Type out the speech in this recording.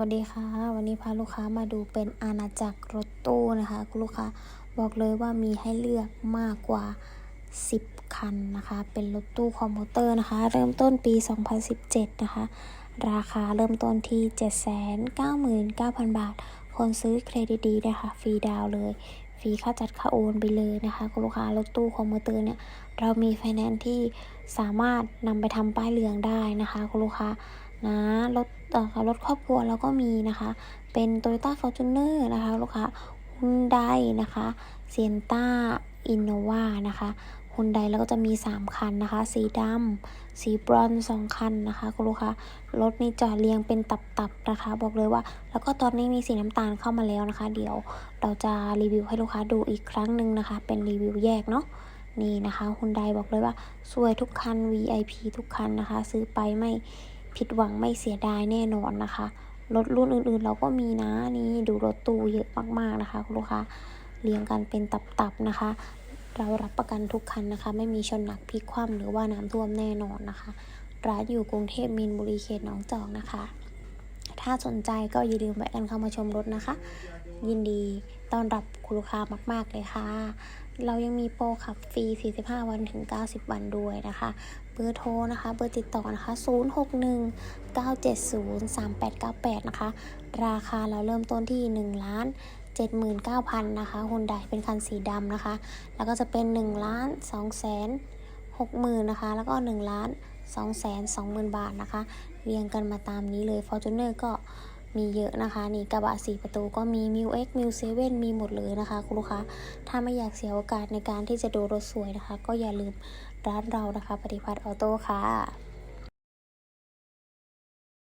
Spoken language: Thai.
วัสดีค่ะ วันนี้พาลูกค้ามาดูเป็นอาณาจักรรถตู้นะคะคุณลูกค้าบอกเลยว่ามีให้เลือกมากกว่า 10 คันนะคะ เป็นรถตู้คอมพิวเตอร์นะคะ เริ่มต้นปี 2017 นะคะ ราคาเริ่มต้นที่ 799,000 บาท คนซื้อเครดิตดีนะคะฟรีดาวเลยฟรีค่าจัดค่าโอนไปเลยนะคะคุณลูกค้ารถตู้คอมพิวเตอร์เนี่ยเรามีไฟแนนซ์ที่สามารถนำไปทำป้ายเหลืองได้นะคะคุณลูกค้า นะรถรถครอบครัวเราก็มีนะคะ เป็น Toyota Fortuner นะคะลูกค้า Hyundai นะคะ Sienna Innova นะคะ Hyundai แล้วก็จะมี 3 คันนะคะ สีดำสีบรอนซ์สองคันนะคะคุณลูกค้ารถนี่จอดเรียงเป็นตับๆนะคะ บอกเลยว่า แล้วก็ตอนนี้มีสีน้ำตาลเข้ามาแล้วนะคะ เดี๋ยวเราจะรีวิวให้ลูกค้าดูอีกครั้งหนึ่งนะคะ เป็นรีวิวแยกเนาะนี่นะคะ Hyundai บอกเลยว่าสวยทุกคัน VIP ทุกคันนะคะ ซื้อไปไม่ ผิดหวังไม่เสียดายแน่นอนนะคะ รถรุ่นอื่นๆ เราก็มีนะนี่ดูรถตู้เยอะมากๆนะคะคุณลูกค้าเรียงกันเป็นตับๆนะคะ เรารับประกันทุกคันนะคะ ไม่มีชนหนักพลิกคว่ำหรือว่าน้ำท่วมแน่นอนนะคะ ร้านอยู่กรุงเทพมีนบุรีเขตหนองจอกนะคะ ถ้าสนใจก็อย่าลืมแวะกันเข้ามาชมรถนะคะ ยินดีต้อนรับคุณลูกค้ามาก ๆเลยค่ะ เรายังมีโปรขับฟรี 45 วันถึง 90 วันด้วยนะคะ เบอร์โทรนะคะ เบอร์ติดต่อนะคะ 061 970 3898 นะคะ ราคาเราเริ่มต้นที่ 1 ล้าน79,000 นะคะฮุนไดเป็นคันสีดำนะคะ แล้วก็จะเป็น 1 ล้าน2แสน60,000นะคะ แล้วก็ 1 ล้าน2แสน20,000บาทนะคะ เรียงกันมาตามนี้เลย Fortuner ก็ มีเยอะนะคะ นี่กระบะสีประตูก็มีมิว X m ิว7มีหมดเลยนะคะ คุณลูกค้า ถ้าไม่อยากเสียโอกาสในการที่จะดูรถสวยนะคะ ก็อย่าลืมร้านเรานะคะ ปฏิพัฒน์ออโต้ค่ะ